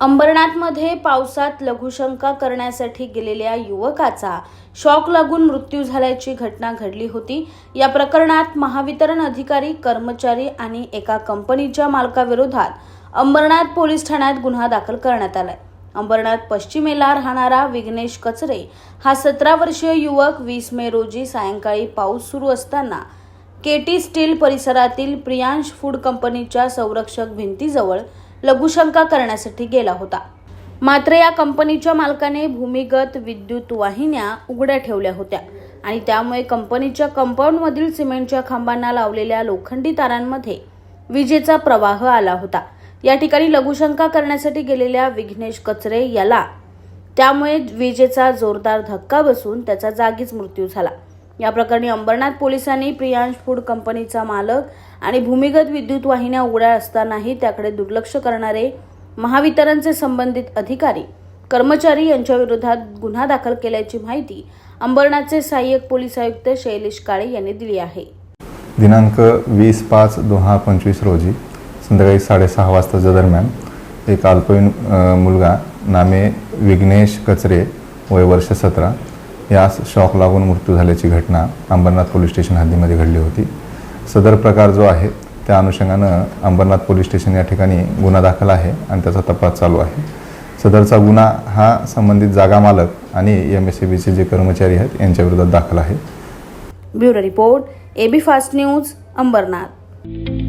अंबरनाथमध्ये पावसात लघुशंका करण्यासाठी गेलेल्या युवकाचा शॉक लागून मृत्यू झाल्याची घटना घडली होती. या प्रकरणात महावितरण अधिकारी कर्मचारी आणि एका कंपनीच्या मालकाविरोधात अंबरनाथ पोलीस ठाण्यात गुन्हा दाखल करण्यात आलाय. अंबरनाथ पश्चिमेला राहणारा विघ्नेश कचरे हा सतरा वर्षीय युवक वीस मे रोजी सायंकाळी पाऊस सुरू असताना केटी स्टील परिसरातील प्रियांश फूड कंपनीच्या संरक्षक भिंतीजवळ लघुशंका करण्यासाठी गेला होता. मात्र या कंपनीच्या मालकाने भूमिगत विद्युत वाहिन्या उघड्या ठेवल्या होत्या आणि त्यामुळे कंपनीच्या कंपाऊंडमधील सिमेंटच्या खांबांना लावलेल्या लोखंडी तारांमध्ये विजेचा प्रवाह आला होता. या ठिकाणी लघुशंका करण्यासाठी गेलेल्या विघ्नेश कचरे याला. त्यामुळे विजेचा जोरदार धक्का बसून त्याचा जागीच मृत्यू झाला. या प्रकरणी अंबरनाथ पोलिसांनी प्रियांश फूड कंपनीचा मालक आणि भूमिगत विद्युत वाहिन्या उघड्या असतानाही त्याकडे दुर्लक्ष करणारे महावितरणचे संबंधित अधिकारी कर्मचारी यांच्या विरोधात गुन्हा दाखल केल्याची माहिती अंबरनाथचे सहाय्यक पोलीस आयुक्त शैलेश काळे यांनी दिली आहे. दिनांक वीस पाच दोन हजार पंचवीस रोजी संध्याकाळी साडेसहा वाजताच्या दरम्यान एक अल्पवयीन मुलगा नामे विघ्नेश कचरे वय वर्ष सतरा यास शॉक लागून मृत्यू झाल्याची घटना अंबरनाथ पोलीस स्टेशन हद्दीमध्ये घडली होती. सदर प्रकार जो आहे त्या अनुषंगानं अंबरनाथ पोलीस स्टेशन या ठिकाणी गुन्हा दाखल आहे आणि त्याचा तपास चालू आहे. सदरचा गुन्हा हा संबंधित जागा मालक आणि एम एस सी बीचे जे कर्मचारी आहेत यांच्या विरोधात दाखल आहे. Bureau report AB fast news Ambernath.